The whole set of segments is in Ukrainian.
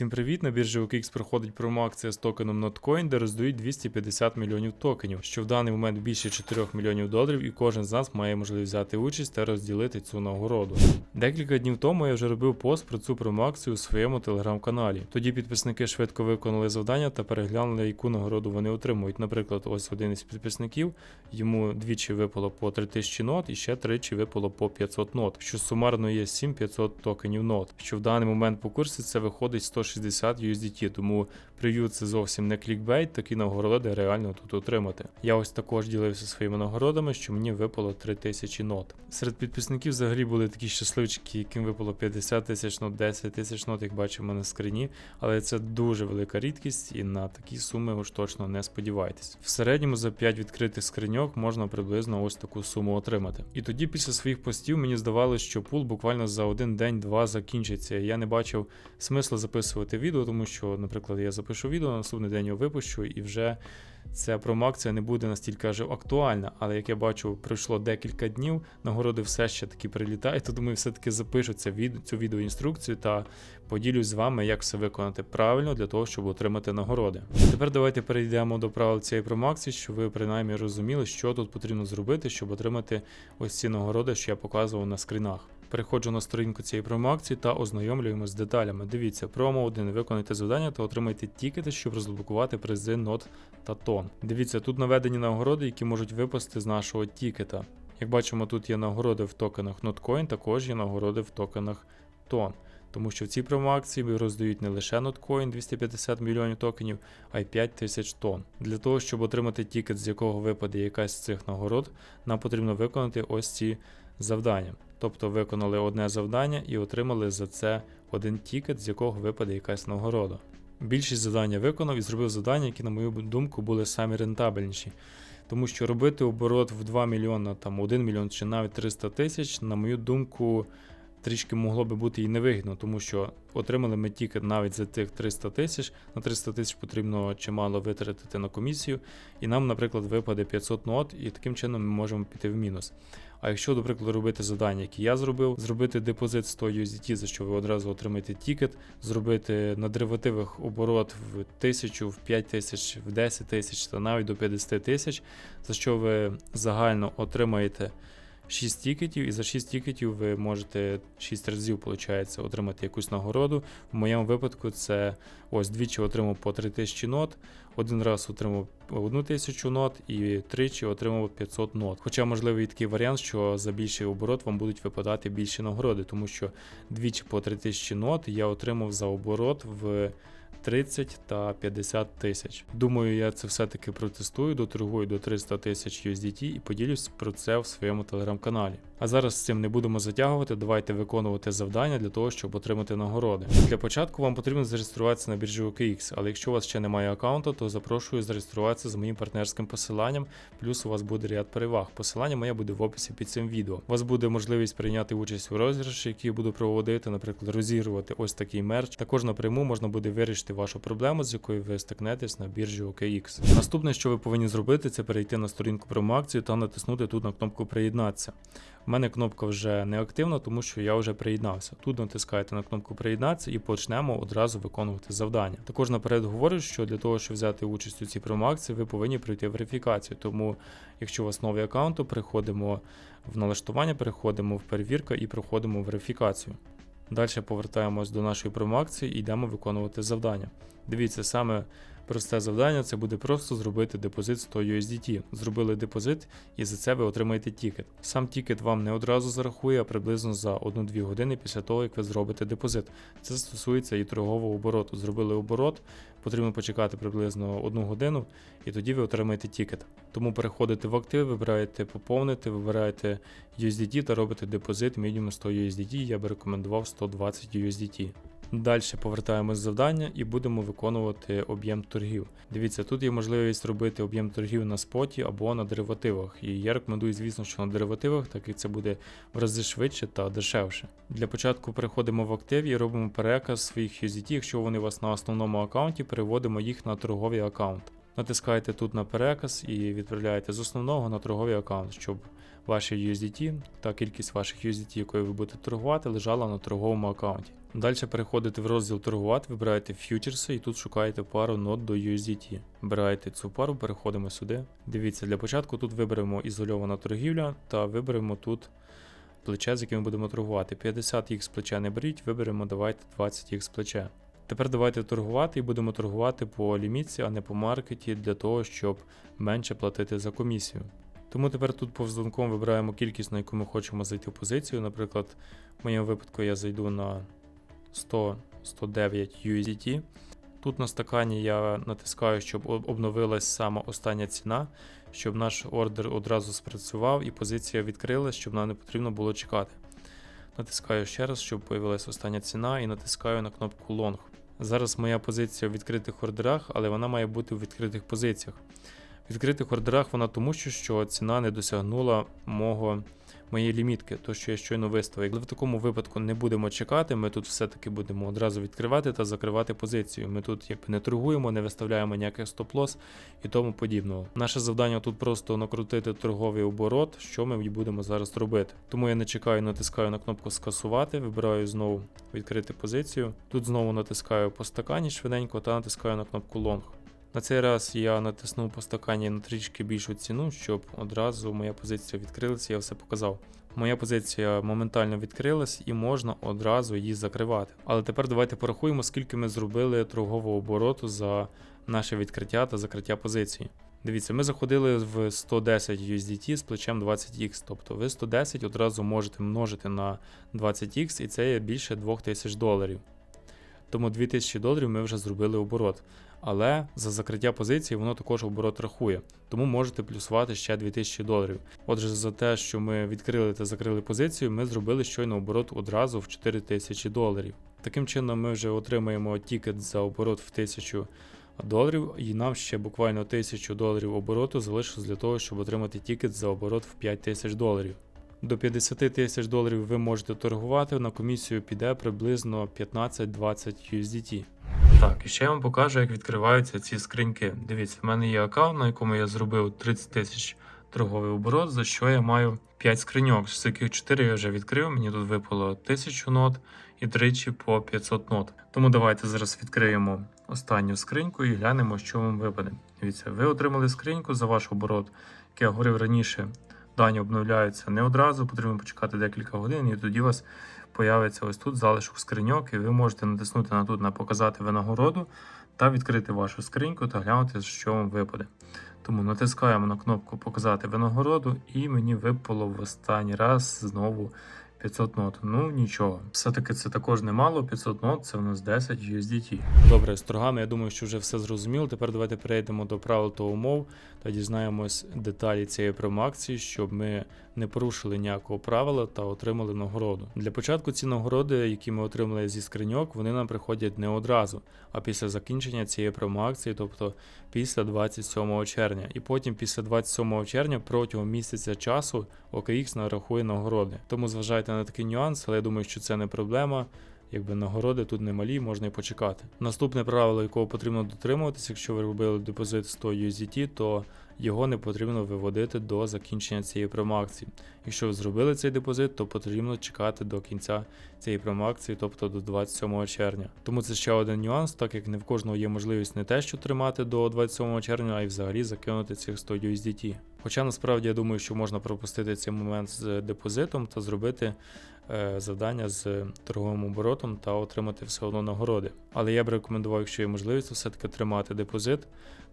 Всім привіт! На біржі OKX проходить промоакція з токеном Notcoin, де роздають 250 мільйонів токенів, що в даний момент більше 4 мільйонів доларів, і кожен з нас має можливість взяти участь та розділити цю нагороду. Декілька днів тому я вже робив пост про цю промоакцію у своєму телеграм-каналі. Тоді підписники швидко виконали завдання та переглянули, яку нагороду вони отримують. Наприклад, ось один із підписників йому двічі випало по 3000 нот і ще тричі випало по 500 нот, що сумарно є 7500 токенів нот, що в даний момент по курсі це виходить 160 USDT, тому прев'ю це зовсім не клікбейт, такі нагороди реально тут отримати. Я ось також ділився своїми нагородами, що мені випало 3000 нот. Серед підписників взагалі були такі щасливчики, яким випало 50 тисяч нот, 10 тисяч нот, як бачимо на скрині, але це дуже велика рідкість і на такі суми уж точно не сподівайтесь. В середньому за 5 відкритих скриньок можна приблизно ось таку суму отримати. І тоді після своїх постів мені здавалося, що пул буквально за один день-два закінчиться. Я не бачив смисла записувати відео, тому що, наприклад, я запишу відео, на наступний день його випущу і вже. Ця промоакція не буде настільки аж актуальна, але як я бачу, пройшло декілька днів, нагороди все ще таки прилітають, то думаю, все-таки запишу це від, цю відеоінструкцію та поділюсь з вами, як все виконати правильно для того, щоб отримати нагороди. Тепер давайте перейдемо до правил цієї промоакції, щоб ви принаймні розуміли, що тут потрібно зробити, щоб отримати ось ці нагороди, що я показував на скрінах. Переходжу на сторінку цієї промоакції та ознайомлюємося з деталями. Дивіться, промо 1. Виконайте завдання та отримайте тікети, щоб розблокувати призи нот та тон. Дивіться, тут наведені нагороди, які можуть випасти з нашого тікета. Як бачимо, тут є нагороди в токенах Notcoin, також є нагороди в токенах тон. Тому що в цій промоакції роздають не лише Notcoin 250 мільйонів токенів, а й 5 тисяч тонн. Для того, щоб отримати тікет, з якого випаде якась з цих нагород, нам потрібно виконати ось ці завдання. Тобто виконали одне завдання і отримали за це один тікет, з якого випаде якась нагорода. Більшість завдання виконав і зробив завдання, які, на мою думку, були самі рентабельніші. Тому що робити оборот в 2 мільйона, там 1 мільйон чи навіть 300 тисяч, на мою думку, трішки могло би бути і невигідно, тому що отримали ми тікет навіть за тих 300 тисяч. На 300 тисяч потрібно чимало витратити на комісію, і нам, наприклад, випаде 500 нот, і таким чином ми можемо піти в мінус. А якщо, до робити завдання, які я зробив, зробити депозит 100 USDT, за що ви одразу отримаєте тікет, зробити на деривативах оборот в 1000, в 5000, в 10 тисяч та навіть до 50 тисяч, за що ви загально отримаєте 6 тікетів, і за 6 тікетів ви можете 6 разів, виходить, отримати якусь нагороду. В моєму випадку це ось двічі отримав по 3000 нот, один раз отримав 1000 нот і тричі отримав 500 нот. Хоча можливий такий варіант, що за більший оборот вам будуть випадати більші нагороди, тому що двічі по 3000 нот я отримав за оборот в 30 та 50 тисяч. Думаю, я це все-таки протестую, доторгую до 300 тисяч USDT і поділюсь про це в своєму телеграм-каналі. А зараз з цим не будемо затягувати, давайте виконувати завдання для того, щоб отримати нагороди. Для початку вам потрібно зареєструватися на біржі OKX, але якщо у вас ще немає аккаунту, то запрошую зареєструватися з моїм партнерським посиланням, плюс у вас буде ряд переваг. Посилання моє буде в описі під цим відео. У вас буде можливість прийняти участь у розіграші, які я буду проводити, наприклад, розігрувати ось такий мерч. Також напряму можна буде вирішити вашу проблему, з якою ви стикнетесь на біржі OKX. Наступне, що ви повинні зробити, це перейти на сторінку промоакції та натиснути тут на кнопку Приєднатися. У мене кнопка вже не активна, тому що я вже приєднався. Тут натискаєте на кнопку Приєднатися і почнемо одразу виконувати завдання. Також наперед говорю, що для того, щоб взяти участь у цій промоакції, ви повинні пройти верифікацію. Тому, якщо у вас новий аккаунт, то переходимо в налаштування, переходимо в перевірка і проходимо верифікацію. Далі повертаємось до нашої промоакції і йдемо виконувати завдання. Дивіться, саме просте завдання це буде просто зробити депозит 100 USDT. Зробили депозит і за це ви отримаєте тікет. Сам тікет вам не одразу зарахує, а приблизно за 1-2 години після того, як ви зробите депозит. Це стосується і торгового обороту. Зробили оборот, потрібно почекати приблизно 1 годину, і тоді ви отримаєте тікет. Тому переходите в актив, вибираєте поповнити, вибираєте USDT та робите депозит мінімум 100 USDT. Я би рекомендував 120 USDT. Далі повертаємось завдання і будемо виконувати об'єм торгів. Дивіться, тут є можливість робити об'єм торгів на споті або на деривативах. І я рекомендую, звісно, що на деривативах, так як це буде в рази швидше та дешевше. Для початку переходимо в актив і робимо переказ своїх USDT, якщо вони у вас на основному аккаунті, переводимо їх на торговий аккаунт. Натискаєте тут на переказ і відправляєте з основного на торговий аккаунт, щоб ваші USDT та кількість ваших USDT, якою ви будете торгувати, лежала на торговому аккаунті. Далі переходите в розділ торгувати, вибираєте фьючерси і тут шукаєте пару нот до USDT. Вибираєте цю пару, переходимо сюди. Дивіться, для початку тут виберемо ізольована торгівля та виберемо тут плече, з яким ми будемо торгувати. 50х плече не беріть, виберемо давайте 20х плече. Тепер давайте торгувати і будемо торгувати по лімітці, а не по маркеті, для того, щоб менше платити за комісію. Тому тепер тут повзунком вибираємо кількість, на яку ми хочемо зайти в позицію. Наприклад, в моєму випадку я зайду на 100 109 USDT. Тут на стакані я натискаю, щоб об- обновилась сама остання ціна, щоб наш ордер одразу спрацював і позиція відкрилась, щоб нам не потрібно було чекати. Натискаю ще раз, щоб появилась остання ціна, і натискаю на кнопку Long. Зараз моя позиція в відкритих ордерах, але вона має бути у відкритих позиціях. В відкритих ордерах вона тому, що ціна не досягнула мого, моєї лімітки, то що я щойно виставив. Але в такому випадку не будемо чекати, ми тут все-таки будемо одразу відкривати та закривати позицію. Ми тут якби не торгуємо, не виставляємо ніяких стоп-лос і тому подібного. Наше завдання тут просто накрутити торговий оборот, що ми будемо зараз робити. Тому я не чекаю, натискаю на кнопку скасувати, вибираю знову відкрити позицію. Тут знову натискаю по стакані швиденько та натискаю на кнопку Long. На цей раз я натиснув по стакані на трішки більшу ціну, щоб одразу моя позиція відкрилася, я все показав. Моя позиція моментально відкрилась і можна одразу її закривати. Але тепер давайте порахуємо, скільки ми зробили торгового обороту за наше відкриття та закриття позиції. Дивіться, ми заходили в 110 USDT з плечем 20x, тобто ви 110 одразу можете множити на 20x, і це є більше 2000 доларів. Тому 2000 доларів ми вже зробили оборот. Але за закриття позиції воно також оборот рахує, тому можете плюсувати ще 2000 доларів. Отже, за те, що ми відкрили та закрили позицію, ми зробили щойно оборот одразу в 4000 доларів. Таким чином, ми вже отримаємо тікет за оборот в 1000 доларів, і нам ще буквально 1000 доларів обороту залишилось для того, щоб отримати тікет за оборот в 5000 доларів. До 50 тисяч доларів ви можете торгувати, на комісію піде приблизно 15-20 USDT. Так, і ще я вам покажу, як відкриваються ці скриньки. Дивіться, в мене є аккаунт, на якому я зробив 30 тисяч торговий оборот, за що я маю 5 скриньок. З яких 4 я вже відкрив, мені тут випало 1000 нот і тричі по 500 нот. Тому давайте зараз відкриємо останню скриньку і глянемо, що вам випаде. Дивіться, ви отримали скриньку за ваш оборот, як я говорив раніше. Дані обновляються не одразу, потрібно почекати декілька годин, і тоді у вас появиться ось тут залишок скриньок, і ви можете натиснути на тут на показати винагороду та відкрити вашу скриньку та глянути, що вам випаде. Тому натискаємо на кнопку Показати винагороду, і мені випало в останній раз знову 500 нот. Ну нічого. Все-таки це також немало. 500 нот це у нас 10 USDT. Добре, з торгами я думаю, що вже все зрозуміло. Тепер давайте перейдемо до правил та умов та дізнаємось деталі цієї промоакції, щоб ми не порушили ніякого правила та отримали нагороду. Для початку ці нагороди, які ми отримали зі скриньок, вони нам приходять не одразу, а після закінчення цієї промоакції, тобто після 27 червня. І потім після 27 червня протягом місяця часу OKX нарахує нагороди. Тому зважайте на такий нюанс, але я думаю, що це не проблема. Якби нагороди тут немалі, можна і почекати. Наступне правило, якого потрібно дотримуватися, якщо ви робили депозит 100 USDT, то його не потрібно виводити до закінчення цієї промоакції. Якщо ви зробили цей депозит, то потрібно чекати до кінця цієї промоакції, тобто до 27 червня. Тому це ще один нюанс, так як не в кожного є можливість не те, що тримати до 27 червня, а й взагалі закинути цих 100 USDT. Хоча насправді я думаю, що можна пропустити цей момент з депозитом та зробити е, завдання з торговим оборотом та отримати все одно нагороди. Але я б рекомендував, якщо є можливість, все-таки тримати депозит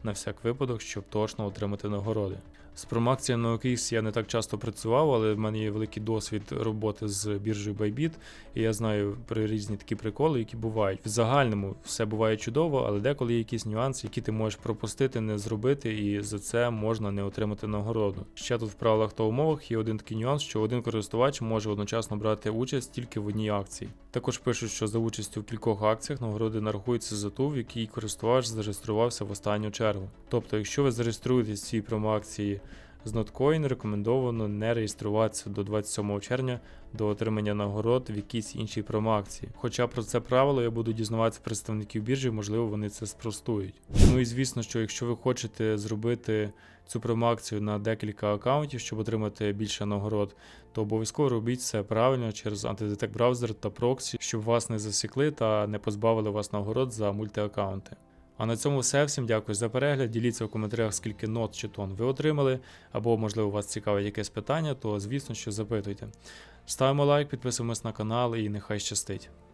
на всяк випадок, щоб точно отримати нагороди. З промакцією на OKX я не так часто працював, але в мене є великий досвід роботи з біржею Bybit, і я знаю про різні такі приколи, які бувають. В загальному все буває чудово, але деколи є якісь нюанси, які ти можеш пропустити, не зробити, і за це можна не отримати нагороду. Ще тут в правилах та умовах є один такий нюанс, що один користувач може одночасно брати участь тільки в одній акції. Також пишуть, що за участю в кількох акціях нагороди нарахуються за ту, в якій користувач зареєструвався в останню чергу. Тобто, якщо ви зареєструєтесь в цій промоакції з Notcoin рекомендовано не реєструватися до 27 червня до отримання нагород в якійсь іншій промоакції. Хоча про це правило я буду дізнаватися представників біржі, можливо, вони це спростують. Ну і звісно, що якщо ви хочете зробити цю промоакцію на декілька аккаунтів, щоб отримати більше нагород, то обов'язково робіть все правильно через антидетект браузер та проксі, щоб вас не засікли та не позбавили вас нагород за мультиаккаунти. А на цьому все. Всім дякую за перегляд. Діліться в коментарях, скільки нот чи тон ви отримали, або, можливо, вас цікавить якесь питання, то звісно, що запитуйте. Ставимо лайк, підписуємось на канал і нехай щастить.